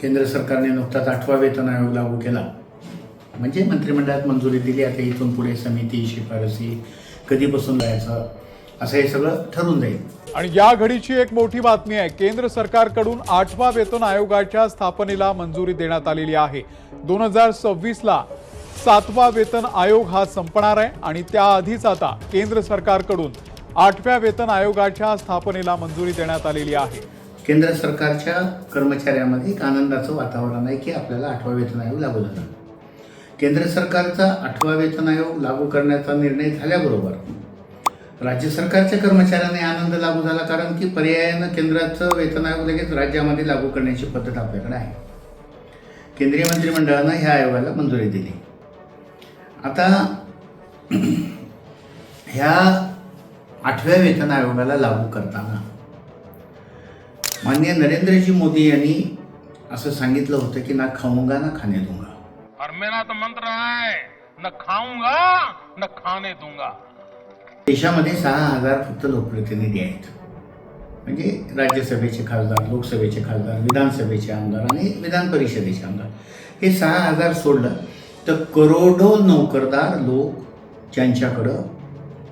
केंद्र सरकारने नुकताच आठवा वेतन आयोग लागू केला. म्हणजे मंत्रिमंडळात मंजुरी दिली आता इथून पुढे समिती शिफारसी कधीपासून जायचं असं हे सगळं ठरून जाईल. आणि या घडीची एक मोठी बातमी आहे केंद्र सरकारकडून आठवा वेतन आयोगाच्या स्थापनेला मंजुरी देण्यात आलेली आहे. दोन हजार सव्वीसला सातवा वेतन आयोग हा संपणार आहे आणि त्याआधीच आता केंद्र सरकारकडून आठव्या वेतन आयोगाच्या स्थापनेला मंजुरी देण्यात आलेली आहे. केंद्र सरकारच्या कर्मचाऱ्यामध्ये एक आनंदाचं वातावरण आहे की आपल्याला आठवा वेतन आयोग लागू झाला. केंद्र सरकारचा आठवा वेतन आयोग लागू करण्याचा निर्णय झाल्याबरोबर राज्य सरकारच्या कर्मचाऱ्यांना आनंद लागू झाला कारण की पर्यायानं केंद्राचं वेतन आयोग लगेच राज्यामध्ये लागू करण्याची पद्धत आपल्याकडे आहे. केंद्रीय मंत्रिमंडळानं ह्या आयोगाला मंजुरी दिली. आता ह्या आठव्या वेतन आयोगाला लागू करताना माननीय नरेंद्रजी मोदी यांनी असं सांगितलं होतं की ना खाऊंगा ना खाणे दूंगा. और मेरा तो मंत्र है न खाऊंगा न खाने दूंगा. देशामध्ये सहा हजार फक्त लोकप्रतिनिधी आहेत. म्हणजे राज्यसभेचे खासदार लोकसभेचे खासदार विधानसभेचे आमदार आणि विधान परिषदेचे आमदार. हे सहा हजार सोडलं तर करोडो नोकरदार लोक ज्यांच्याकडं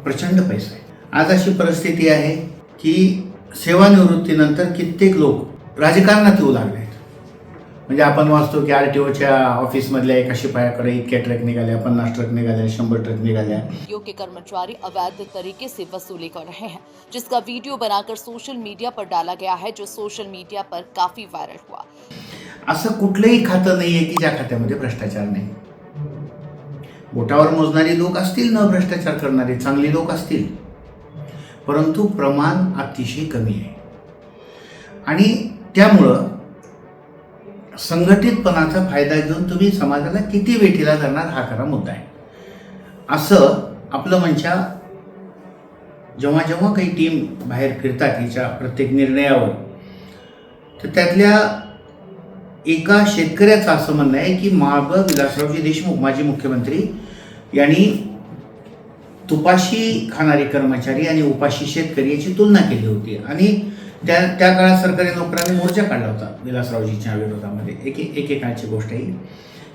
प्रचंड पैसा आहे. आज अशी परिस्थिती आहे की सेवानिवृत्तीनंतर कित्येक लोक राजकारणात येऊ लागले आहेत. म्हणजे आपण वाचतो की आर टी ओच्या ऑफिसमधल्या एका शिपायाकडे इतक्या ट्रक निघाल्या पन्नास ट्रक निघाल्या शंभर ट्रक निघाल्या. योग के कर्मचारी अवैध तरीके से वसूली कर रहे हैं जिसका वीडियो बनाकर सोशल मीडिया पर डाला गया है जो सोशल मीडिया पर काफी वायरल हुआ। असं कुठलंही खातं नाही आहे की ज्या खात्यामध्ये भ्रष्टाचार नाही. बोटावर मोजणारी लोक असतील न भ्रष्टाचार करणारे चांगली लोक असतील. परंतु प्रमाण अतिशय कमी आहे. आणि त्यामुळं संघटितपणाचा फायदा घेऊन तुम्ही समाजाला किती वेठीला धरणार हा खरा मुद्दा आहे. असं आपलं म्हणच्या जेव्हा जेव्हा काही टीम बाहेर फिरतात हिच्या प्रत्येक निर्णयावर तर त्यातल्या एका शेतकऱ्याचं असं म्हणणं आहे की माग विलासरावजी देशमुख माजी मुख्यमंत्री यांनी तुपाशी खाणारे कर्मचारी आणि उपाशी शेतकरी याची तुलना केली होती. आणि त्या त्या काळात सरकारी नोकरांनी मोर्चा काढला होता विलासरावजीच्या विरोधामध्ये. एक एकेकाळची गोष्ट आहे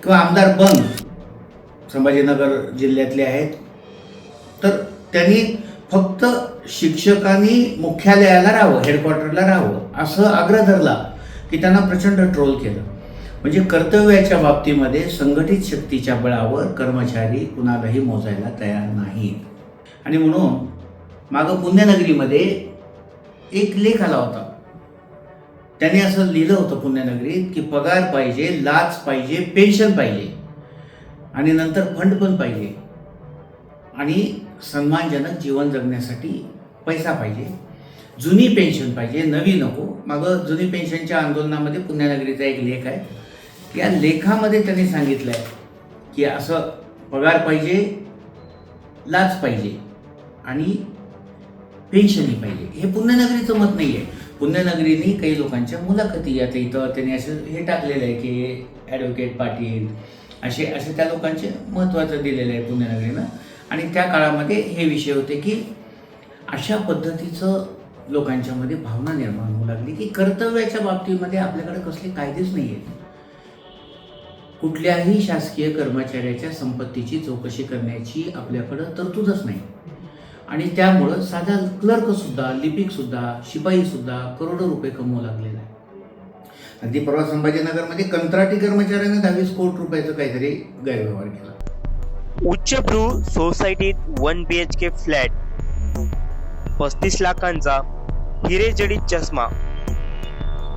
किंवा आमदार बंग संभाजीनगर जिल्ह्यातले आहेत. तर त्यांनी फक्त शिक्षकांनी मुख्यालयाला राहावं हेडक्वार्टरला राहावं असं आग्रह धरला की त्यांना प्रचंड ट्रोल केलं. म्हणजे कर्तव्याच्या बाबतीमध्ये संघटित शक्तीच्या बळावर कर्मचारी कुणालाही मोजायला तयार नाहीत. आणि म्हणून मागं पुण्यनगरीमध्ये एक लेख आला होता. त्याने असं लिहिलं होतं पुण्यनगरीत की पगार पाहिजे लाच पाहिजे पेन्शन पाहिजे. आणि नंतर फंड पण पाहिजे. आणि सन्मानजनक जीवन जगण्यासाठी पैसा पाहिजे. जुनी पेन्शन पाहिजे नवी नको. मागं जुनी पेन्शनच्या आंदोलनामध्ये पुण्यनगरीचा एक लेख आहे. या लेखामध्ये त्यांनी सांगितलं आहे की असं पगार पाहिजे लाच पाहिजे आणि पेन्शनही पाहिजे. हे पुण्यनगरीचं मत नाही आहे पुण्यनगरीने काही लोकांच्या मुलाखती आता इथं त्यांनी असं हे टाकलेलं आहे की ॲडव्होकेट पाटील असे असे त्या लोकांचे महत्त्वाचं दिलेलं आहे पुण्यनगरीनं. आणि त्या काळामध्ये हे विषय होते की अशा पद्धतीचं लोकांच्यामध्ये भावना निर्माण होऊ लागली की कर्तव्याच्या बाबतीमध्ये आपल्याकडे कसले कायदेच नाही आहेत कुठल्याही शासकीय कर्मचाऱ्याच्या संपत्तीची चौकशी करण्याची आपल्याकडं तरतूदच नाही. आणि त्यामुळं साधा क्लर्कसुद्धा लिपिकसुद्धा शिपाईसुद्धा करोडो रुपये कमवू लागलेला आहे. अगदी परवा संभाजीनगरमध्ये कंत्राटी कर्मचाऱ्याने दहावीस कोटी रुपयाचं काहीतरी गैरव्यवहार केला. उच्चभ्रू सोसायटीत one B H K flat पस्तीस लाखांचा हिरेजडित चष्मा.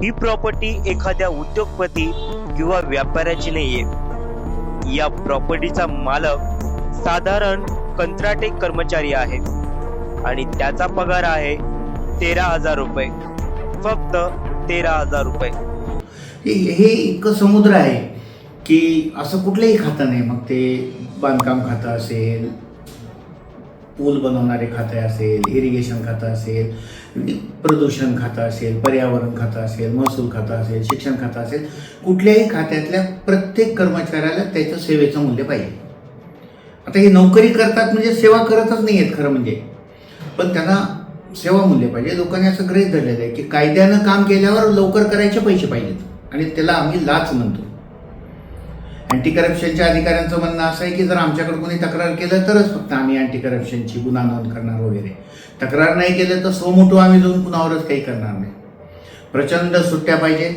ही प्रॉपर्टी एखाद्या उद्योगपती किंवा व्यापाऱ्याची नाहीये. या प्रॉपर्टीचा मालक साधारण कंत्राटे कर्मचारी आहे. आणि त्याचा पगार आहे तेरा हजार रुपये. फक्त तेरा हजार रुपये. हे हे इतकं समुद्र आहे की असं कुठलंही खातं नाही मग ते बांधकाम खातं असेल पूल बनवणारे खातं असेल इरिगेशन खातं असेल प्रदूषण खातं असेल पर्यावरण खातं असेल महसूल खातं असेल शिक्षण खातं असेल कुठल्याही खात्यातल्या प्रत्येक कर्मचाऱ्याला त्याचं सेवेचं मूल्य पाहिजे. आता हे नोकरी करतात म्हणजे सेवा करतच नाही आहेत खरं म्हणजे. पण त्यांना सेवा मूल्य पाहिजे. लोकांनी असं गृहीत धरलेलं आहे की कायद्यानं काम केल्यावर लवकर करायचे पैसे पाहिजेत. आणि त्याला आम्ही लाच म्हणतो. अँटी करप्शनच्या अधिकाऱ्यांचं म्हणणं असं आहे की जर आमच्याकडे कोणी तक्रार केलं तरच फक्त आम्ही अँटी करप्शनची गुन्हा नोंद करणार वगैरे. तक्रार नाही केलं तर सो मोठो आम्ही जाऊन कुणावरच काही करणार नाही. प्रचंड सुट्ट्या पाहिजे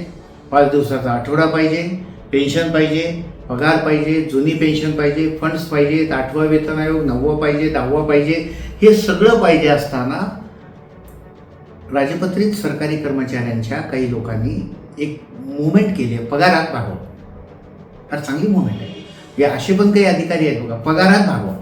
पाच दिवसाचा आठवडा पाहिजे पेन्शन पाहिजे पगार पाहिजे जुनी पेन्शन पाहिजे फंड्स पाहिजेत आठवा वेतन आयोग नववं पाहिजे दहावं पाहिजे हे सगळं पाहिजे असताना राजपत्रित सरकारी कर्मचाऱ्यांच्या काही लोकांनी एक मुवमेंट केली आहे पगारात भागव फार चांगली मुवमेंट आहे. हे असे पण काही अधिकारी आहेत बघा पगारात भागवा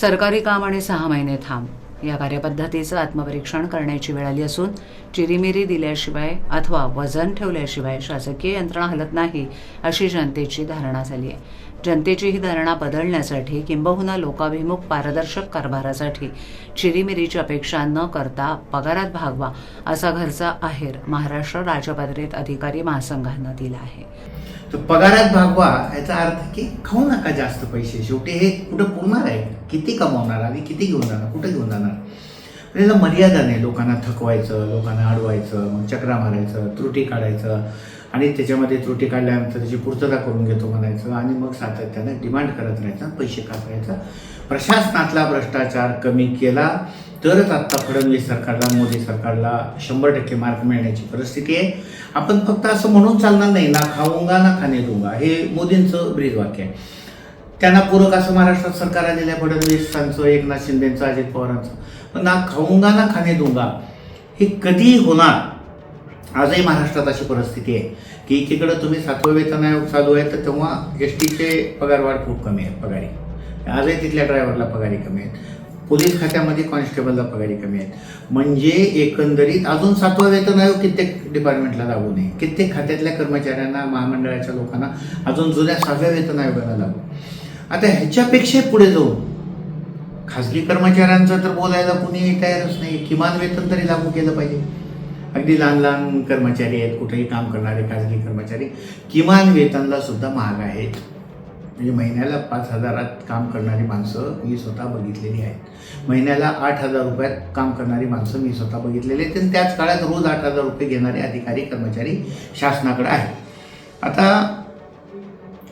सरकारी काम आणि सहा महिने थांब. या कार्यपद्धतीचं आत्मपरीक्षण करण्याची वेळ आली असून चिरीमिरी दिल्याशिवाय अथवा वजन ठेवल्याशिवाय शासकीय यंत्रणा हलत नाही अशी जनतेची धारणा झाली आहे. जनतेची ही धारणा बदलण्यासाठी किंबहुना लोकाभिमुख पारदर्शक कारभारासाठी चिरीमिरीची अपेक्षा न करता पगारात भागवा असा घरचा आहेर महाराष्ट्र राजपत्रित अधिकारी महासंघानं दिला आहे. तर पगारात भागवा याचा अर्थ की खाऊ नका जास्त पैसे. शेवटी हे कुठं पुरणार आहे? किती कमावणार आणि किती घेऊन जाणार? कुठे घेऊन जाणार? त्याला मर्यादा नाही. लोकांना थकवायचं लोकांना अडवायचं मग चक्रा मारायचं त्रुटी काढायचं. आणि त्याच्यामध्ये त्रुटी काढल्यानंतर त्याची पूर्तता करून घेतो म्हणायचं. आणि मग सातत्यानं डिमांड करत राहायचं पैसे कापायचं प्रशासनातला भ्रष्टाचार कमी केला तरच आत्ता फडणवीस सरकारला मोदी सरकारला शंभर टक्के मार्क मिळण्याची परिस्थिती आहे. आपण फक्त असं म्हणून चालणार नाही ना खाऊंगा ना खाणे दूंगा हे मोदींचं ब्रीद वाक्य आहे. त्यांना पूरक असं महाराष्ट्रात सरकार आलेलं फडणवीसांचं एकनाथ शिंदेचं अजित पवारांचं. पण ना खाऊंगा ना खाणे दुंगा हे कधी होणार. आजही महाराष्ट्रात अशी परिस्थिती आहे की एकीकडं तुम्ही सातवं वेतन आयोग चालू आहे तर तेव्हा एस टीचे पगारवाढ खूप कमी आहे पगारी. आजही तिथल्या ड्रायव्हरला पगारी कमी आहेत. पोलीस खात्यामध्ये कॉन्स्टेबलला पगारी कमी आहेत. म्हणजे एकंदरीत अजून सातवा वेतन आयोग कित्येक डिपार्टमेंटला लागू नये. कित्येक खात्यातल्या कर्मचाऱ्यांना महामंडळाच्या लोकांना अजून जुन्या सहाव्या वेतन आयोगाला लागू. आता ह्याच्यापेक्षा पुढे जाऊन खाजगी कर्मचाऱ्यांचं तर बोलायला कुणी तयारच नाही. किमान वेतन तरी लागू केलं पाहिजे. अगदी लहान लहान कर्मचारी आहेत कुठेही काम करणारे खाजगी कर्मचारी. किमान वेतनला सुद्धा महाग आहेत. म्हणजे महिन्याला पाच हजारात काम करणारी माणसं मी स्वतः बघितलेली आहेत. महिन्याला आठ हजार रुपयात काम करणारी माणसं मी स्वतः बघितलेली आहेत. आणि त्याच काळात रोज आठ हजार रुपये घेणारे अधिकारी कर्मचारी शासनाकडे आहेत. आता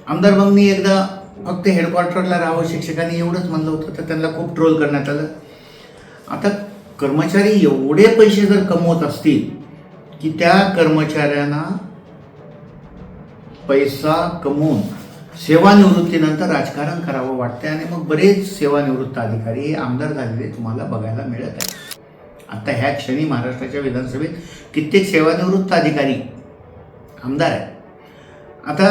आमदार बंगनी एकदा फक्त हेडक्वार्टरला राहावं शिक्षकांनी एवढंच म्हणलं होतं तर त्यांना खूप ट्रोल करण्यात आलं. आता कर्मचारी एवढे पैसे जर कमवत असतील की त्या कर्मचाऱ्यांना पैसा कमवून सेवानिवृत्तीनंतर राजकारण करावं वाटते आणि मग बरेच सेवानिवृत्त अधिकारी हे आमदार झालेले तुम्हाला बघायला मिळत आहे आता ह्या क्षणी महाराष्ट्राच्या विधानसभेत कित्येक सेवानिवृत्त अधिकारी आमदार आहेत. आता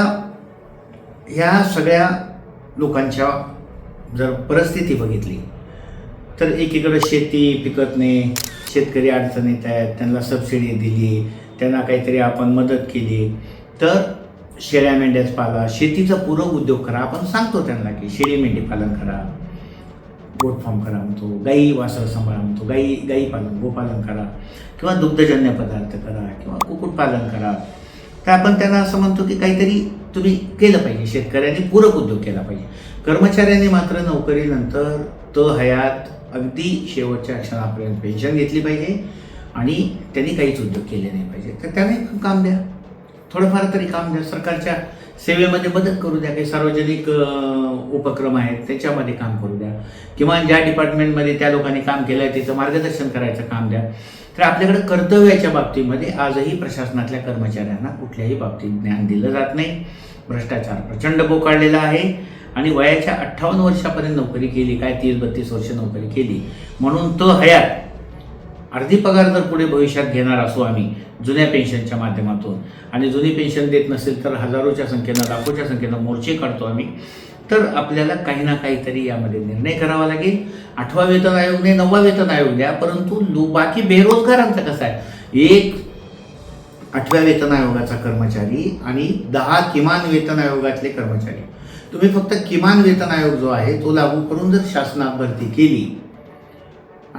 ह्या सगळ्या लोकांच्या जर परिस्थिती बघितली तर एकीकडं शेती पिकत नाही शेतकरी अडचणीत आहेत त्यांना सबसिडी दिली त्यांना काहीतरी आपण मदत केली तर शेळ्या मेंढ्याच पाला शेतीचा पूरक उद्योग करा. आपण सांगतो त्यांना की शेळी मेंढी पालन करा गोट फार्म करा म्हणतो गाई वासर सांभाळा म्हणतो गाई गाई पालन गोपालन करा किंवा दुग्धजन्य पदार्थ करा किंवा कुक्कुटपालन करा. तर आपण त्यांना असं म्हणतो की काहीतरी तुम्ही केलं पाहिजे शेतकऱ्यांनी पूरक उद्योग केला पाहिजे. कर्मचाऱ्यांनी मात्र नोकरीनंतर त हयात अगदी शेवटच्या क्षणापर्यंत पेन्शन घेतली पाहिजे आणि त्यांनी काहीच उद्योग केले नाही पाहिजे. तर त्याने काम द्या. थोडंफार तरी काम द्या. सरकारच्या सेवेमध्ये मदत करू द्या. काही सार्वजनिक उपक्रम आहेत त्याच्यामध्ये काम करू द्या. किंवा ज्या डिपार्टमेंटमध्ये त्या लोकांनी काम केलं आहे तिचं मार्गदर्शन करायचं काम द्या. तर आपल्याकडे कर्तव्याच्या बाबतीमध्ये आजही प्रशासनातल्या कर्मचाऱ्यांना कुठल्याही बाबतीत ज्ञान दिलं जात नाही. भ्रष्टाचार प्रचंड बोकाळलेला आहे आणि वयाच्या अठ्ठावन्न वर्षापर्यंत नोकरी केली काय तीस बत्तीस वर्ष नोकरी केली म्हणून तो हयात अर्धी पगार जर पुढे भविष्यात घेणार असू आम्ही जुन्या पेन्शनच्या माध्यमातून आणि जुनी पेन्शन देत नसेल तर हजारोच्या संख्येनं लाखोच्या संख्येनं मोर्चे काढतो आम्ही. तर आपल्याला काही ना काहीतरी यामध्ये निर्णय करावा लागेल. आठवा वेतन आयोग नाही नववा वेतन आयोग द्या परंतु लो बाकी बेरोजगारांचं कसं आहे? एक आठव्या वेतन आयोगाचा कर्मचारी आणि दहा किमान वेतन आयोगातले कर्मचारी. तुम्ही फक्त किमान वेतन आयोग जो आहे तो लागू करून जर शासनात भरती केली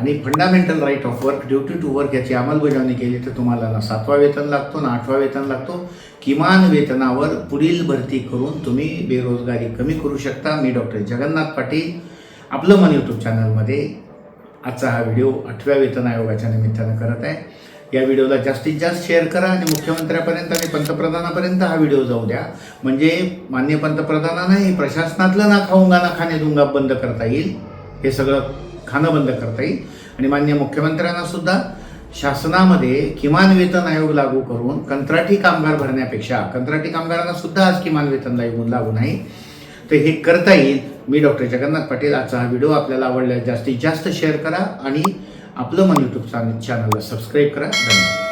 आणि fundamental right of work duty to work याची अंमलबजावणी केली तर तुम्हाला ना सातवा वेतन लागतो ना आठवा वेतन लागतो. किमान वेतनावर पुढील भरती करून तुम्ही बेरोजगारी कमी करू शकता. मी डॉक्टर जगन्नाथ पाटील आपलं मन यूट्यूब चॅनलमध्ये आजचा हा व्हिडिओ आठव्या वेतन आयोगाच्या निमित्तानं करत आहे. या व्हिडिओला जास्तीत जास्त शेअर करा आणि मुख्यमंत्र्यापर्यंत आणि पंतप्रधानापर्यंत हा व्हिडिओ जाऊ द्या. म्हणजे मान्य पंतप्रधानांनाही प्रशासनातलं ना खाऊंगा ना खाणे दुंगा बंद करता येईल. हे सगळं खाणं बंद करता येईल. आणि मान्य मुख्यमंत्र्यांना सुद्धा शासनामध्ये किमान वेतन आयोग लागू करून कंत्राटी कामगार भरण्यापेक्षा कंत्राटी कामगारांना सुद्धा आज किमान वेतन आयोग लागू नाही. तर हे करता येईल. मी डॉक्टर जगन्नाथ पाटील आजचा हा व्हिडिओ आपल्याला आवडल्यास जास्तीत जास्त शेअर करा आणि आपलं मन यूट्यूब चॅनलला सबस्क्राईब करा. धन्यवाद.